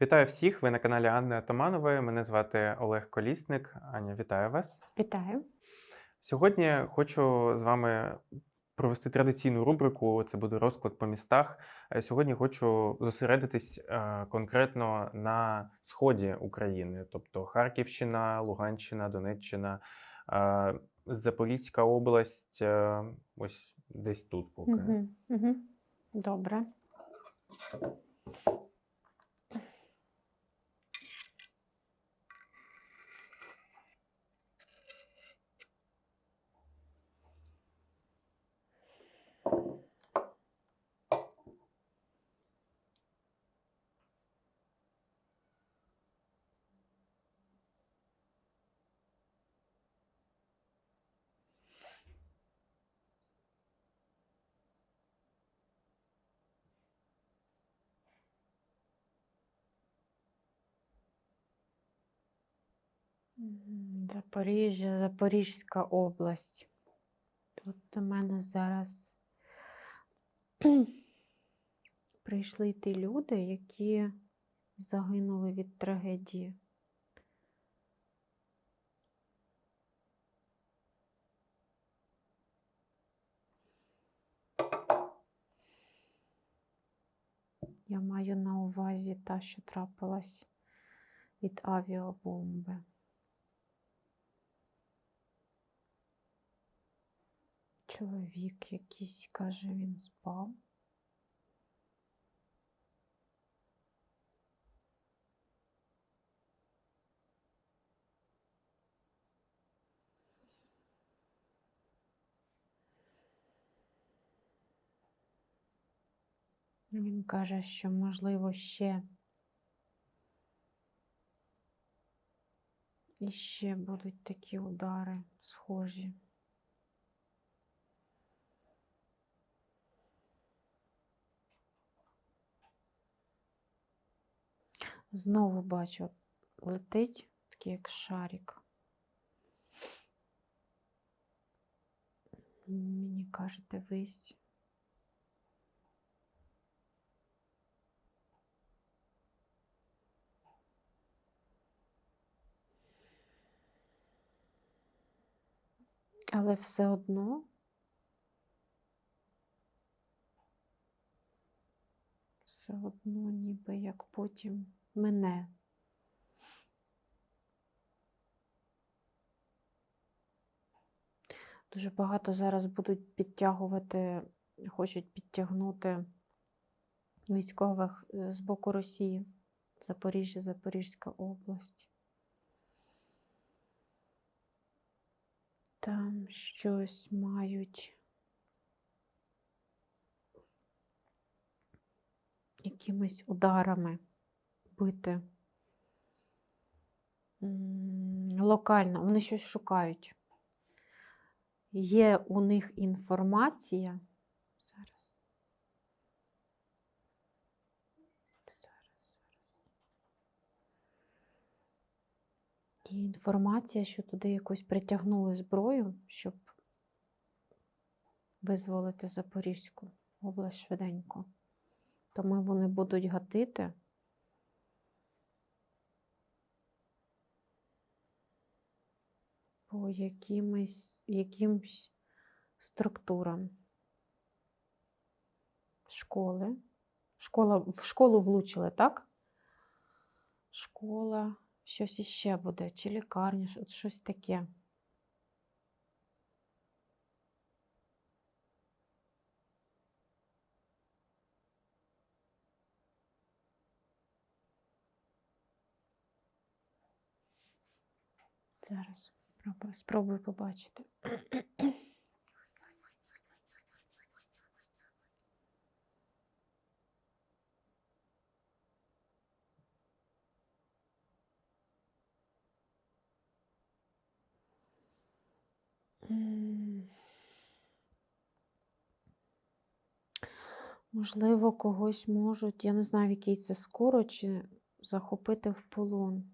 Вітаю всіх! Ви на каналі Анни Атаманової. Мене звати Олег Колісник. Аня, вітаю вас. Вітаю. Сьогодні хочу з вами провести традиційну рубрику. Це буде розклад по містах. Е, Сьогодні хочу зосередитись е, конкретно на сході України, тобто Харківщина, Луганщина, Донеччина, е, Запорізька область. Ось десь тут поки. Угу. Угу. Добре. Запоріжжя, Запорізька область. Тут до мене зараз прийшли ті люди, які загинули від трагедії. Я маю на увазі та, що трапилась від авіабомби. Чоловік якийсь, каже, він спав. Він каже, що можливо ще і ще будуть такі удари схожі. Знову бачу, летить такий як шарик. Мені каже, дивись. Але все одно все одно ніби як потім мене. Дуже багато зараз будуть підтягувати, хочуть підтягнути військових е, з боку Росії, Запоріжжя, Запорізька область. Там щось мають якимись ударами бити. Локально, вони щось шукають. Є у них інформація. Зараз. Зараз, зараз. Є інформація, що туди якось притягнули зброю, щоб визволити Запорізьку область швиденько. Тому вони будуть гатити. По якимось, якимсь структурам школи. Школа, в школу влучили, так? Школа, щось іще буде, чи лікарня, щось таке. Зараз спробую, побачити. Можливо, когось можуть, я не знаю, в який це скоро, чи захопити в полон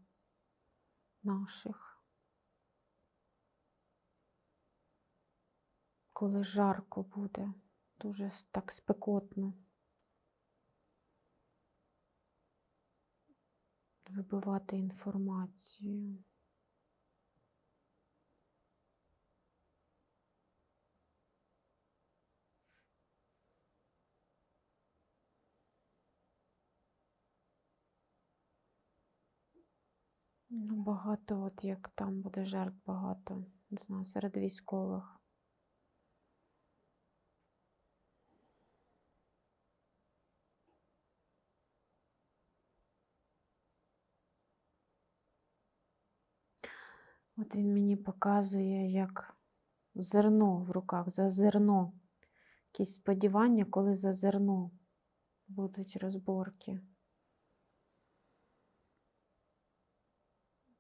наших. Коли жарко буде, дуже так спекотно. вибивати інформацію. Ну, багато, от як там буде жертв багато, не знаю, серед військових. От він мені показує, як зерно в руках, за зерно. Якісь сподівання, коли за зерно будуть розборки.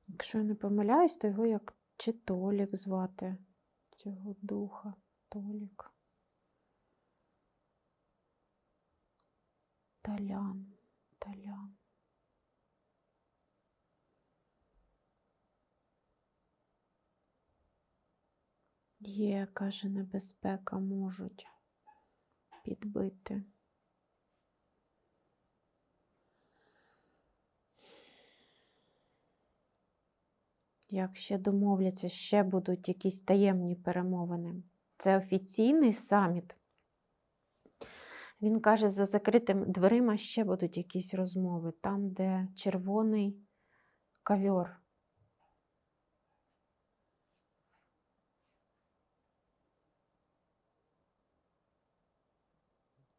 Якщо я не помиляюсь, то його як чи Толік звати цього духа. Толік. Талян. Талян. Є, каже, небезпека можуть підбити. Як ще домовляться, ще будуть якісь таємні перемовини. Це офіційний саміт. Він каже, за закритими дверима ще будуть якісь розмови, там, де червоний ковьор.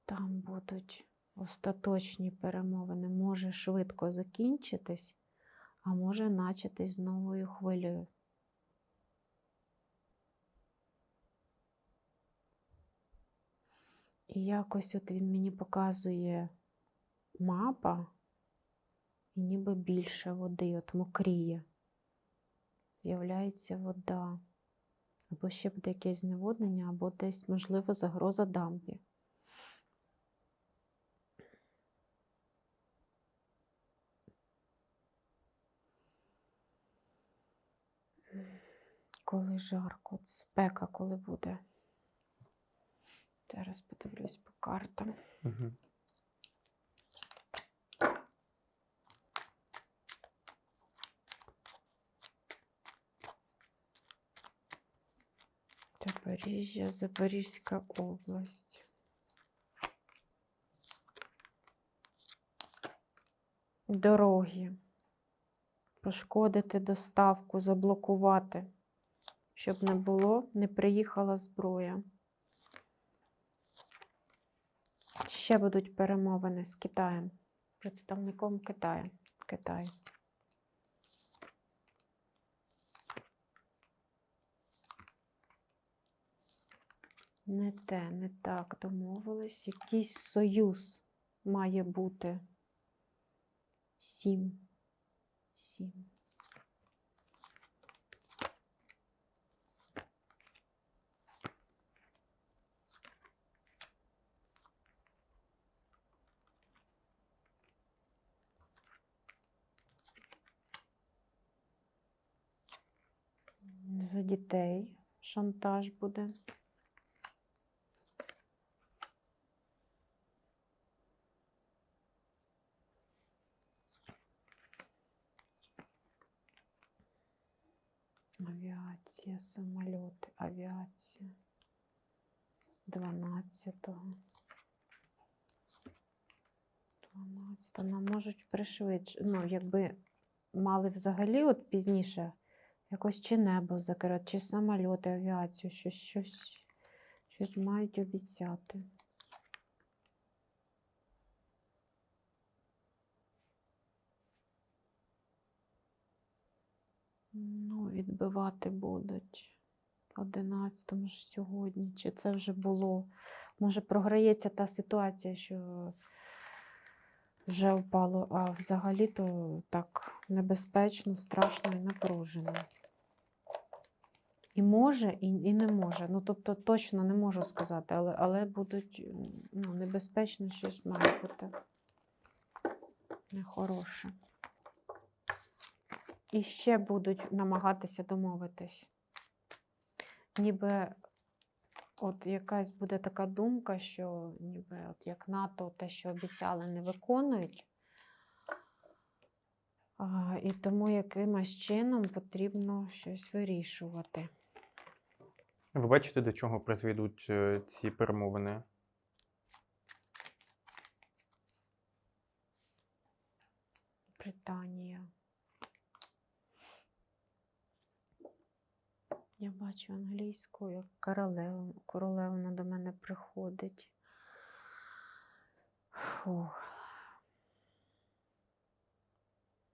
Там будуть остаточні перемовини. Може швидко закінчитись, а може начатись з новою хвилею. І якось от він мені показує мапа, і ніби більше води, от мокріє. З'являється вода. Або ще буде якесь зневоднення, або десь, можливо, загроза дамбі. Коли жарко, от спека коли буде. Зараз подивлюсь по картам. Угу. Запоріжжя, Запорізька область. Дороги. Пошкодити доставку, заблокувати, щоб не було, не приїхала зброя. Ще будуть перемовини з Китаєм, представником Китаю. Китай. Не те, не так домовились. Якийсь союз має бути. Сім. Сім. За дітей шантаж буде. Авіація, самольоти, авіація. 12-го. 12 нам можуть пришвидше. Ну, якби мали взагалі от пізніше якось чи небо закрити, чи самольоти, авіацію, щось, щось, щось мають обіцяти. Ну, відбивати будуть. 11 ж сьогодні. Чи це вже було? Може, програється та ситуація, що вже впало, а взагалі-то так небезпечно, страшно і напружено. І може, і, і не може. Ну, тобто, точно не можу сказати, але, але будуть ну, небезпечно щось має бути нехороше. І ще будуть намагатися домовитись. Ніби от якась буде така думка, що ніби от як НАТО те, що обіцяли, не виконують. А, і тому якимось чином потрібно щось вирішувати. Ви бачите, до чого призведуть е, ці перемовини? Британія. Я бачу англійську, як королева, королевна до мене приходить. Фух.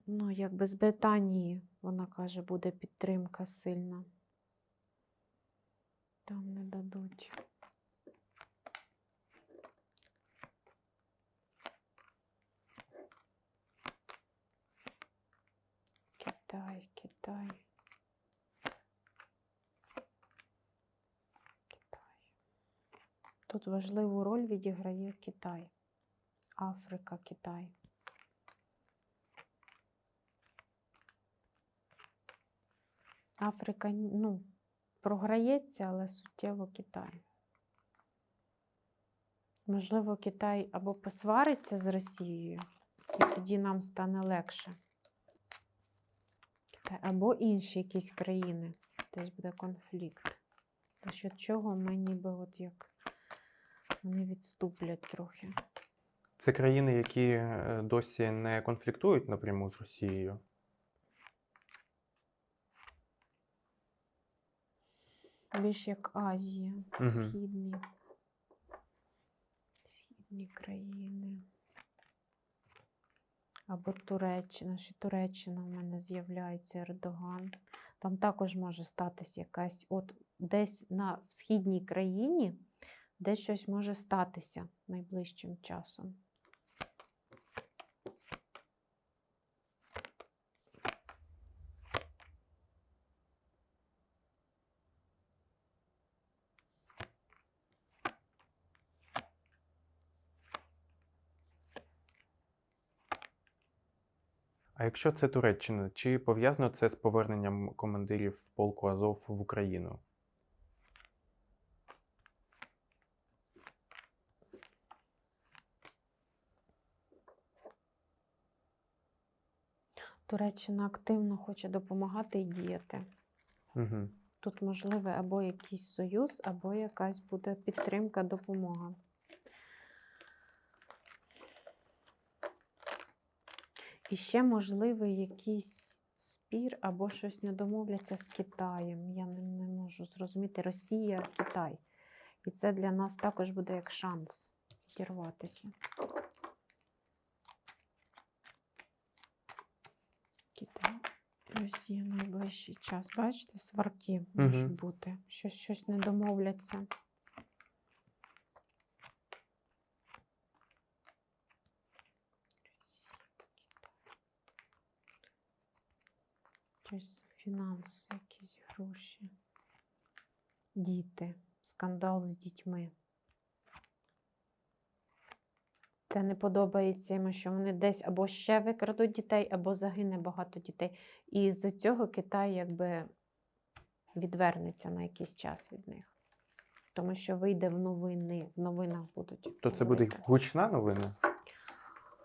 Ну, якби з Британії, вона каже, буде підтримка сильна. Там не дадуть. Китай, Китай. Китай. Тут важливу роль відіграє Китай. Африка, Китай. Африка, ну, програється, але суттєво Китай. Можливо, Китай або посвариться з Росією, і тоді нам стане легше. Або інші якісь країни, десь буде конфлікт. За що чого ми ніби от як вони відступлять трохи. Це країни, які е, досі не конфліктують напряму з Росією. Більш як Азія, східні. Східні країни. Або Туреччина, що Туреччина в мене з'являється Ердоган. Там також може статися якась, от десь на східній країні, де щось може статися найближчим часом. А якщо це Туреччина, чи пов'язано це з поверненням командирів полку Азов в Україну? Туреччина активно хоче допомагати і діяти. Угу. Тут можливий або якийсь союз, або якась буде підтримка, допомога. І ще можливий якийсь спір або щось не домовляться з Китаєм. Я не, не можу зрозуміти Росія, Китай. І це для нас також буде як шанс відірватися. Китай. Росія найближчий час. Бачите, сварки можуть бути. Щось, щось не домовляться. Щось фінанси, якісь гроші. Діти. Скандал з дітьми. Це не подобається йому, що вони десь або ще викрадуть дітей, або загине багато дітей. І з-за цього Китай якби відвернеться на якийсь час від них. Тому що вийде в новини, в новинах будуть. То це буде гучна новина?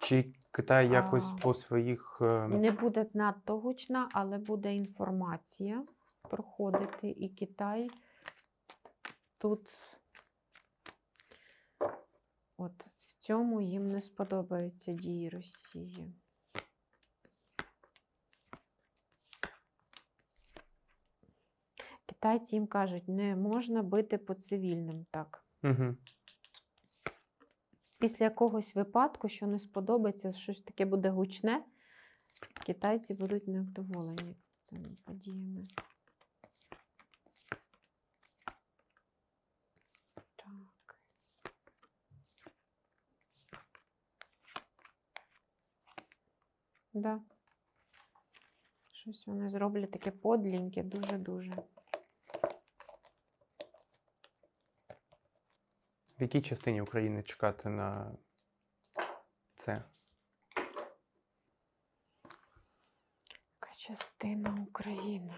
Чи Китай якось А, по своїх. е, Не буде надто гучна, але буде інформація проходити, і Китай тут от цьому їм не сподобаються дії Росії. Китайці їм кажуть, не можна бити по цивільним так. Угу. Після якогось випадку, що не сподобається, щось таке буде гучне, китайці будуть невдоволені цими подіями. Да. Щось вони зроблять таке подліньке, дуже-дуже. В якій частині України чекати на це? Яка частина України?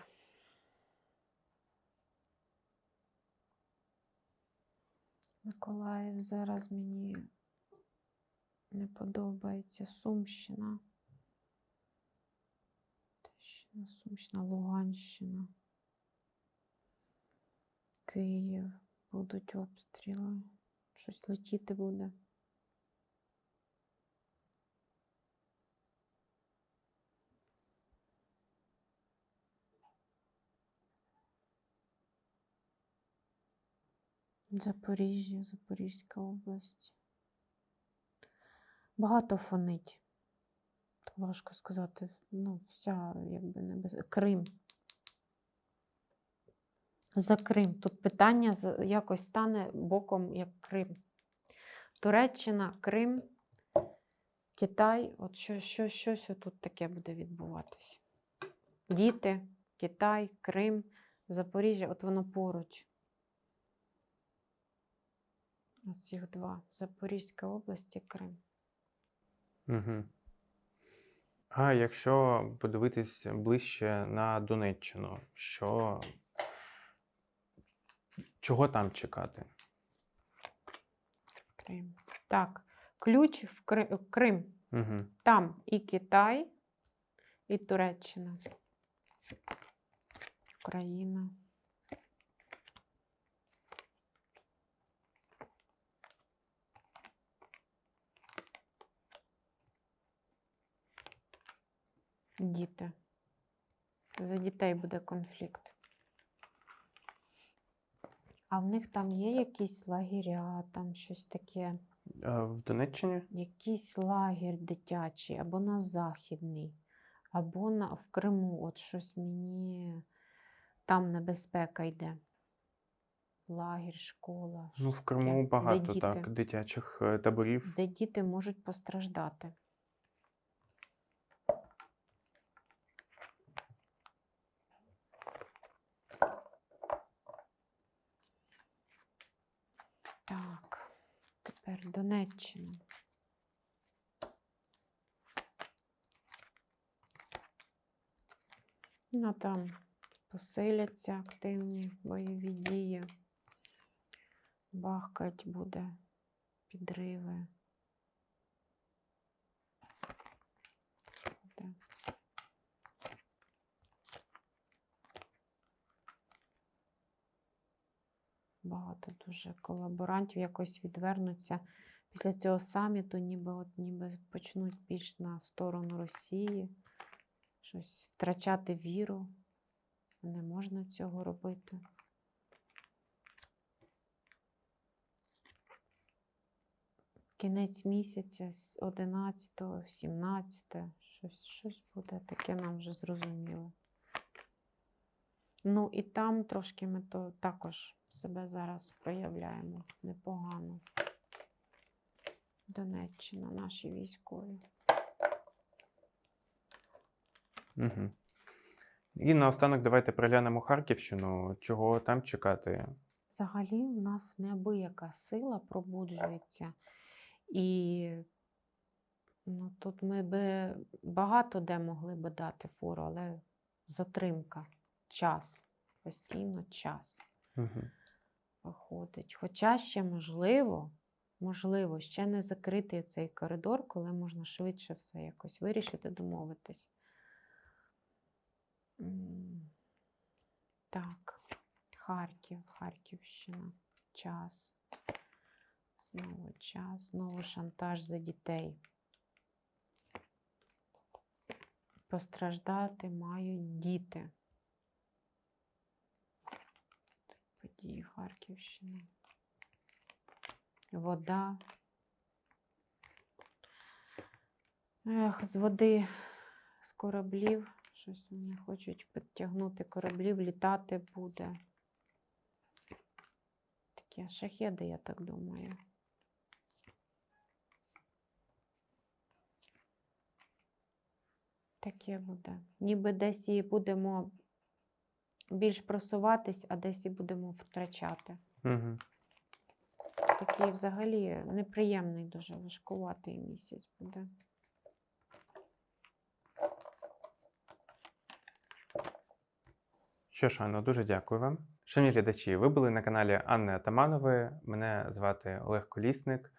Миколаїв зараз мені не подобається. Сумщина. Харківщина, Сумщина, Луганщина. Київ. Будуть обстріли. Щось летіти буде. Запоріжжя, Запорізька область. Багато фонить. Важко сказати. Ну, вся, якби небез... Крим. За Крим. Тут питання якось стане боком як Крим. Туреччина, Крим, Китай. От що, що, щось тут таке буде відбуватись. Діти, Китай, Крим, Запоріжжя, от воно поруч. Оцих два. Запорізька область і Крим. Угу. А якщо подивитись ближче на Донеччину, що чого там чекати? Крим. Так, ключ в Кри- Крим. Угу. Там і Китай, і Туреччина. Україна. Діти. За дітей буде конфлікт. А в них там є якісь лагеря, там щось таке. А в Донеччині? якийсь лагерь дитячий, або на Західний, або на, в Криму. От щось мені там небезпека йде. Лагерь, школа. Ну, в Криму таке, де багато діти, так дитячих е, таборів. Де діти можуть постраждати. Так, тепер Донеччина. Ну, там посиляться активні бойові дії. Бахкать буде, підриви. Багато дуже колаборантів якось відвернуться після цього саміту, ніби от ніби почнуть більш на сторону Росії, щось втрачати віру. Не можна цього робити. Кінець місяця з 11, 17, щось, щось буде таке нам вже зрозуміло. Ну і там трошки ми то також себе зараз проявляємо непогано. Донеччина, наші військові. Угу. І наостанок давайте переглянемо Харківщину. Чого там чекати? Взагалі, в нас неабияка сила пробуджується. І ну, тут ми би багато де могли би дати фору, але затримка, час, постійно час Угу. Виходить. Хоча ще можливо, можливо, ще не закритий цей коридор, коли можна швидше все якось вирішити, домовитись. Так, Харків, Харківщина, час. Знову час, знову шантаж за дітей. Постраждати мають діти. Події Харківщини. Вода. Ех, з води, з кораблів. Щось вони хочуть підтягнути кораблів, літати буде. Такі шахеди, я так думаю. Таке буде. Ніби десь і будемо більш просуватись, а десь і будемо втрачати. Угу. Такий взагалі неприємний, дуже важкуватий місяць буде. Що ж, Анно, дуже дякую вам. Шановні глядачі, ви були на каналі Анни Атаманової. Мене звати Олег Колісник.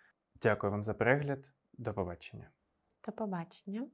Дякую вам за перегляд. До побачення. До побачення.